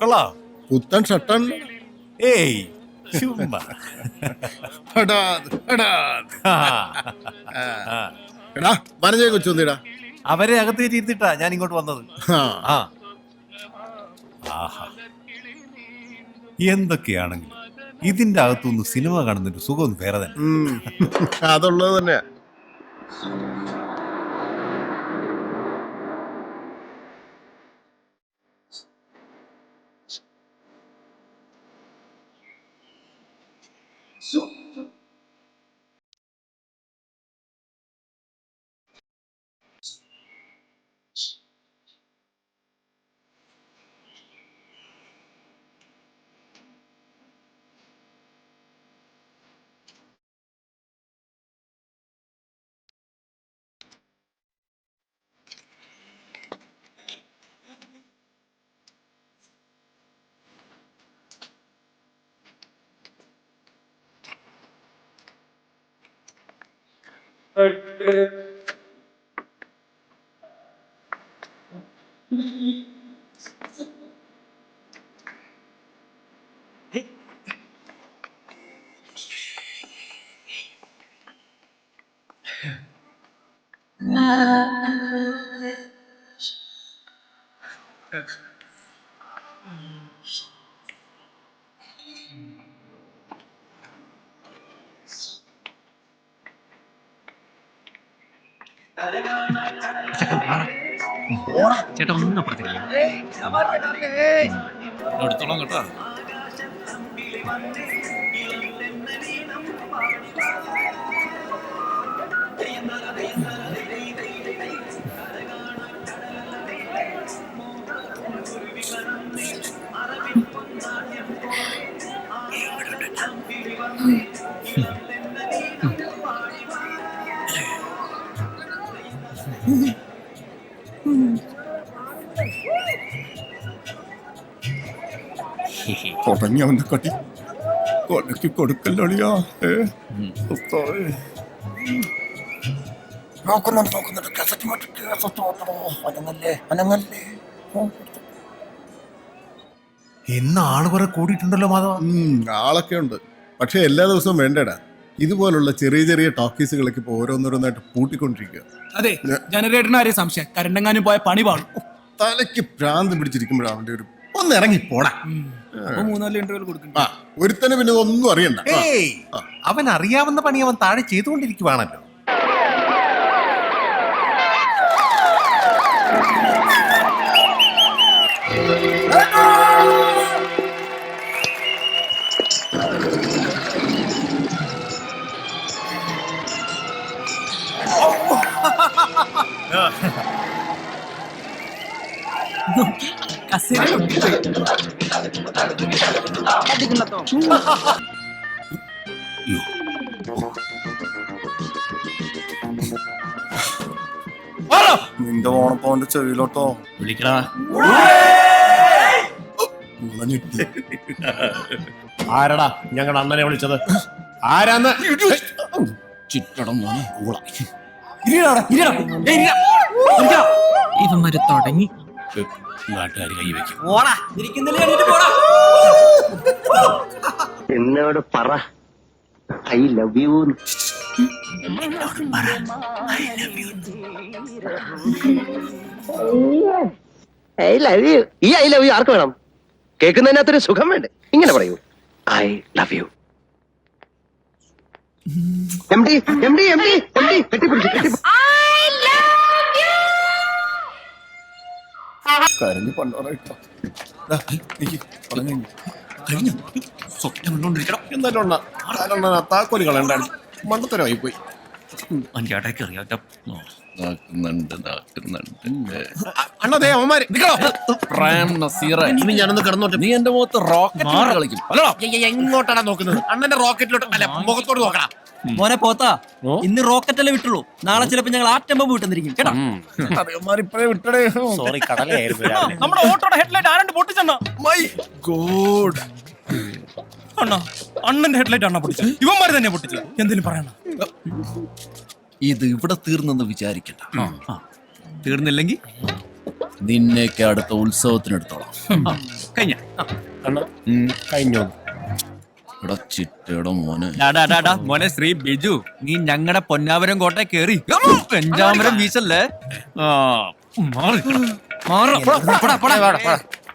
കൊള്ളാം പുത്തൻ ഷട്ടൺ ഏയ് ചുമ്മാ. എടാ വനജയെ കൊച്ചൊന്നിടാ അവരെ അകത്ത് കയറ്റിയിരുത്തിട്ടാ ഞാൻ ഇങ്ങോട്ട് വന്നത് ആ ആഹാ എന്തൊക്കെയാണെങ്കിലും ഇതിന്റെ അകത്തുനിന്ന് സിനിമ കാണുന്നൊരു സുഖം വേറെ തന്നെ അതുള്ളത് തന്നെയാ Hey. Uh. ചേട്ടാ ഒന്നും അപ്പുറത്തില്ല എടുത്തോളാം കേട്ടോ തുടങ്ങി അവന്റെ കടി. കൊലക്ക് കൊടുക്കല്ലോളിയാ ഏ. നോക്കുന്നുണ്ട് നോക്കുന്നുണ്ട് കസറ്റ് മറ്റു കാസറ്റ് മാറ്റണോ? അനങ്ങല്ലേ അനങ്ങല്ലേ. ഇന്ന് ആൾ കുറെ കൂടിയിട്ടുണ്ടല്ലോ മാധവ. ആളൊക്കെ ഉണ്ട്. പക്ഷെ എല്ലാ ദിവസവും വേണ്ടടാ. ഇതുപോലുള്ള ചെറിയ ചെറിയ ടോക്കീസുകളൊക്കെ ഇപ്പൊ ഓരോന്നോരോന്നായിട്ട് പൂട്ടിക്കൊണ്ടിരിക്കുക അതെ ജനറേറ്ററിന് ആരെയും സംശയം. കരണ്ടെങ്ങാനും പോയ പണി പാടും തലയ്ക്ക് പ്രാന്ത് പിടിച്ചിരിക്കുമ്പോഴാണ് അവന്റെ ഒരു ഒന്ന് ഇറങ്ങി പോടാ. മൂന്നാൽ ഇന്റർവ്യൂ കൊടുക്കും. ആ ഒരുത്തന് പിന്നെ ഒന്നും അറിയണ്ട. ആ, അവൻ അറിയാവുന്ന പണി അവൻ താഴെ ചെയ്തുകൊണ്ടിരിക്കുവാണല്ലോ. നിന്റെ ഓണപ്പോന്റെ ചെവിയിലോട്ടോ? വിളിക്കടാ. ആരടാ ഞങ്ങളുടെ അണ്ണനെ വിളിച്ചത്? ആരാന്ന്? ചുറ്റടം മോനെ ഇവന്മാര് തുടങ്ങി. നാട്ടുകാർ കൈവയ്ക്കും എന്നോട് പറ. I love you I love you ഈ ഐ ലവ് യു ആർക്ക് വേണം? കേൾക്കുന്നതിനകത്തൊരു സുഖം വേണ്ടേ? ഇങ്ങനെ പറയൂ. I love you M D M D M D M D കെട്ടിപ്പിടിച്ചു കെട്ടിപ്പിടിച്ചു. കരഞ്ഞു പണ്ടോറായിട്ടോ കഴിഞ്ഞു. സ്വപ്നം കണ്ടോണ്ടിരിക്കണം. താക്കോലി മണ്ടത്തരമായി പോയി അവന്റെ ഇടയ്ക്ക് അറിയാം. നാക്കുന്നുണ്ട് നാക്കുന്നുണ്ട്. അണ്ണതേ അവന്മാര് നിക്കണോ പ്രേം നസീറ ഇനി ഞാനൊന്ന് കിടന്നോട്ടെ. നീ എന്റെ മുഖത്ത് റോക്കറ്റ് കളിക്കും. എങ്ങോട്ടാണ് നോക്കുന്നത്? അണ്ണന്റെ റോക്കറ്റിലോട്ട് അല്ല മുഖത്തോട് നോക്കടാ. മോനെ പോത്താ ഇന്ന് റോക്കറ്റ് അല്ലേ വിട്ടുള്ളൂ. നാളെ ചിലപ്പോ ഞങ്ങൾ ആറ്റം ബോംബ് വിട്ടുന്നിരിക്കും കേട്ടോ? സോറി കടലായിരുന്നു നമ്മുടെ ഓട്ടോടെ ഹെഡ്ലൈറ്റ് ആരാണ്ട് പൊട്ടിച്ചെണ്ണ മൈ ഗോഡ് അണ്ണ അണ്ണന്റെ ഹെഡ്ലൈറ്റ് അണ്ണ പൊട്ടിച്ചത്? ഇവന്മാര് തന്നെ പൊട്ടിച്ചത്. എന്തിനും പറയണ? ഇത് ഇവിടെ തീർന്നെന്ന് വിചാരിക്കണ്ട. തീർന്നില്ലെങ്കിൽ നിന്നെയൊക്കെ അടുത്ത ഉത്സവത്തിനെടുത്തോളാം. കഴിഞ്ഞ. കഴിഞ്ഞു. എടാ ചിട്ടയുടെ മോനെ. ഡാ, ഡാ, ഡാ, മോനെ ശ്രീ ബിജു നീ ഞങ്ങളുടെ പൊന്നാവരം കോട്ടെ കേറി. പെഞ്ചാമരം വീശല്ലേ? ആ മാറി. മാറ പോടാ, പോടാ, പോടാ.